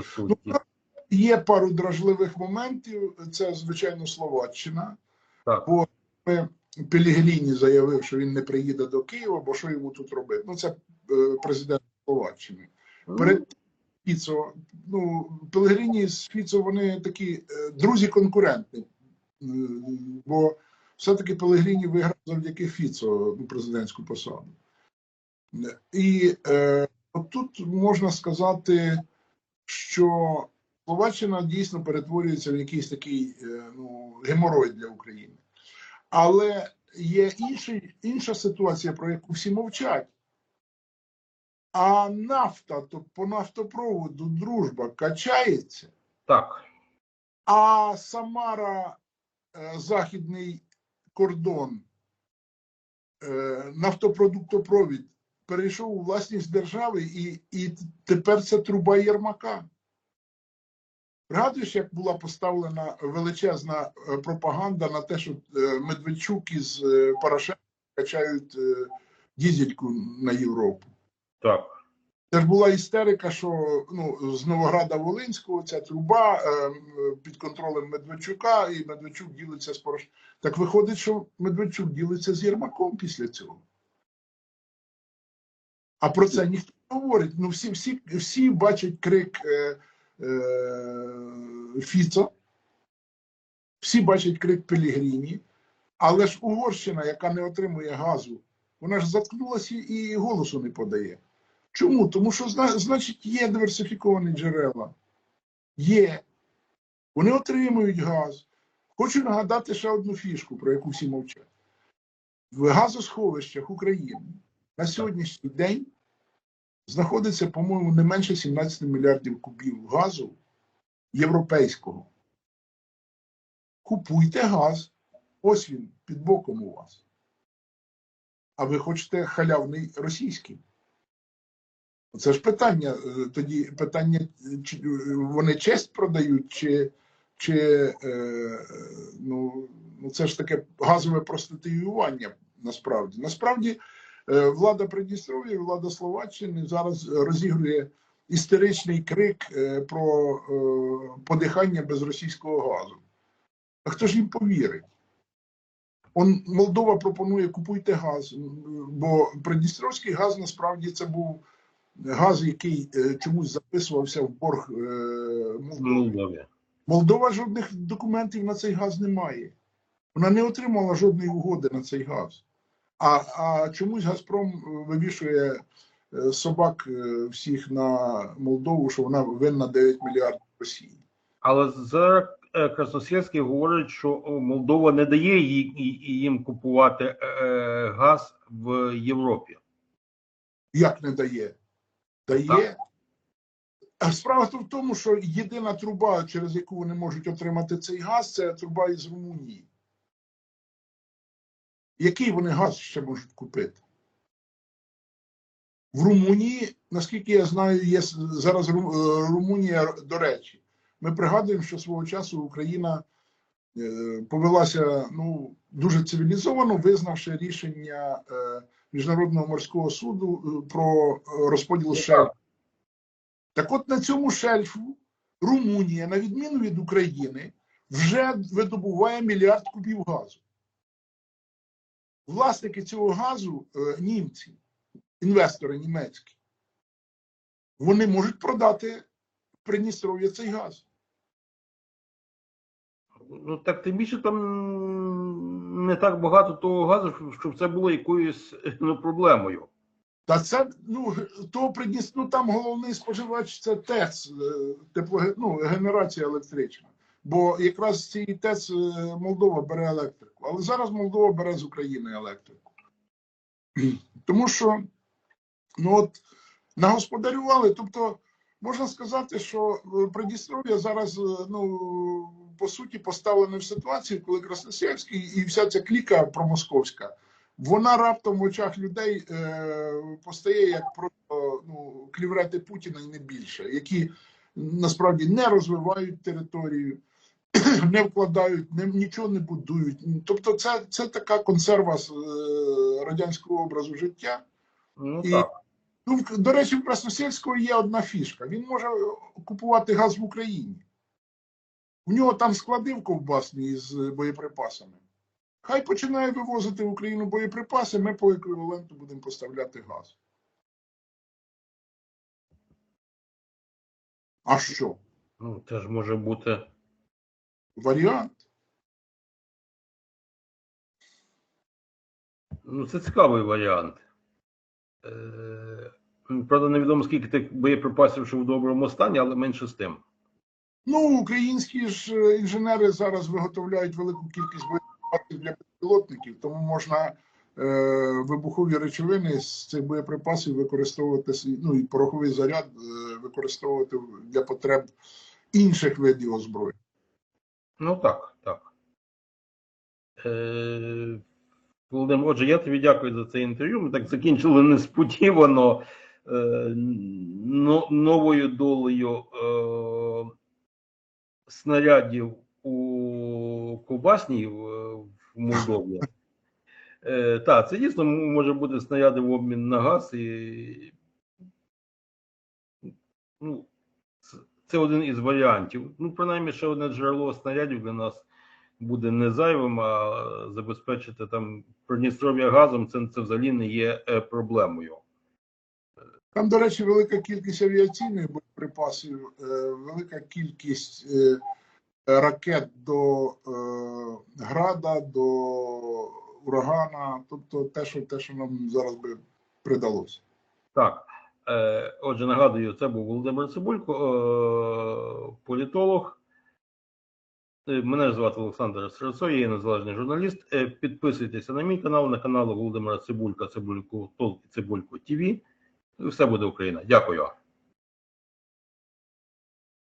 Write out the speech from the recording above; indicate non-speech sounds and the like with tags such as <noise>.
по суті. Ну, Є пару дражливих моментів. Це, звичайно, Словаччина. Так. Бо Пелігріні заявив, що він не приїде до Києва, бо що йому тут робити? Ну, це е, президент Словаччини. Ну, Перед Фіцо, ну, Пелегріні з Фіцо вони такі е, друзі-конкуренти. Е, Бо все-таки Пелегріні виграв завдяки Фіцо ну, президентську посаду. І е, от тут можна сказати, що Словаччина дійсно перетворюється в якийсь такий е, ну, геморой для України. Але є інший, інша ситуація, про яку всі мовчать. А нафта, то по нафтопроводу дружба качається, Так. а Самара, е, західний кордон, е, нафтопродуктопровід перейшов у власність держави, і, і тепер це труба Єрмака. Пригадуєш, як була поставлена величезна е, пропаганда на те, що е, Медведчук із е, Порошенко качають дізельку на Європу. Так. Це ж була істерика, що ну, з Новограда Волинського ця труба е, під контролем Медведчука, і Медведчук ділиться з Порошенком. Так виходить, що Медведчук ділиться з Єрмаком після цього. А про це ніхто не говорить. Ну, всі, всі, всі бачать крик е, е, Фіцо, всі бачать крик Пелігріні, але ж Угорщина, яка не отримує газу, вона ж заткнулася і голосу не подає. Чому? Тому що значить є диверсифіковані джерела. Є. Вони отримують газ. Хочу нагадати ще одну фішку, про яку всі мовчать. В газосховищах України на сьогоднішній день знаходиться, по-моєму, не менше 17 мільярдів кубів газу європейського. Купуйте газ. Ось він під боком у вас. А ви хочете халявний російський. Це ж питання. е, Тоді питання, чи е, вони честь продають, чи, чи е, ну, ну це ж таке газове проституювання насправді. Насправді влада Придністров'я, влада Словаччини зараз розігрує істеричний крик е, про е, подихання без російського газу. А хто ж їм повірить? Он Молдова пропонує купуйте газ, бо Придністровський газ насправді це був газ, який е, чомусь записувався в борг е, Молдови. Молдова жодних документів на цей газ не має. Вона не отримала жодної угоди на цей газ. А, а чомусь Газпром е, вивішує е, собак е, всіх на Молдову, що вона винна 9 мільярдів Росії. Але е, Красносільський говорить, що Молдова не дає їм купувати газ в Європі. Як не дає? Дає. Так. Справа в тому, що єдина труба, через яку вони можуть отримати цей газ, це труба із Румунії. Який вони газ ще можуть купити? В Румунії, наскільки я знаю, є зараз е, Румунія, до речі. Ми пригадуємо, що свого часу Україна е, повелася ну, дуже цивілізовано, визнавши рішення е, Міжнародного морського суду про розподіл шельфу. Так от на цьому шельфу Румунія, на відміну від України, вже видобуває мільярд кубів газу. Власники цього газу е, німці, інвестори німецькі, вони можуть продати Придністров'я цей газ. Ну так тим більше там не так багато того газу, щоб- це було якоюсь ну, проблемою. Та це ну то Придніс, ну там головний споживач це ТЕЦ, е, теплоге- ну, генерація електрична. Бо якраз з цієї ТЕЦ е, Молдова бере електрику. Але зараз Молдова бере з України електрику. <clears throat> Тому що ну от нагосподарювали. Тобто, можна сказати, що е, Придністров'я зараз е, ну по суті поставлене в ситуацію, коли Красносельський і вся ця кліка промосковська, вона раптом в очах людей е, постає як просто ну, кліврети Путіна і не більше, які насправді не розвивають територію, не вкладають, не, нічого не будують. Тобто, це, це така консерва з е, радянського образу життя. Ну І- так. Ну, до речі, в Красносільського є одна фішка. Він може купувати газ в Україні. У нього там склади в ковбасні з боєприпасами. Хай починає вивозити в Україну боєприпаси, ми по еквіваленту будемо поставляти газ. А що? Ну, це ж може бути. Варіант? Ну, це цікавий варіант. Е, правда, невідомо скільки тих боєприпасів, що в доброму стані, але менше з тим. Ну, українські ж е, інженери зараз виготовляють велику кількість боєприпасів для безпілотників, тому можна е, вибухові речовини з цих боєприпасів використовувати ну і пороховий заряд е, використовувати для потреб інших видів озброєння. Ну так, так. Е, Володимир, отже, я тобі дякую за це інтерв'ю. Ми так закінчили несподівано е, но- новою долею е, снарядів у Ковбасній в, в Молдові. Е, так, це дійсно може бути снаряди в обмін на газ і ну, це- один із варіантів. Ну, принаймні, ще одне джерело снарядів для нас буде не зайвим, а забезпечити там Придністров'я газом це, це взагалі не є е, проблемою. Там, до речі, велика кількість авіаційних боєприпасів, е, велика кількість е, ракет до града, до урагана, тобто те, що те, що нам зараз би придалося. Так, отже, нагадую, це був Володимир Цибулько, е, політолог. Е, Мене звати Олександр Серцов, я є незалежний журналіст. Е, Підписуйтеся на мій канал, на канал Володимира Цибулька, Цибулько Толк Цибулько ТВ. Все буде Україна. Дякую.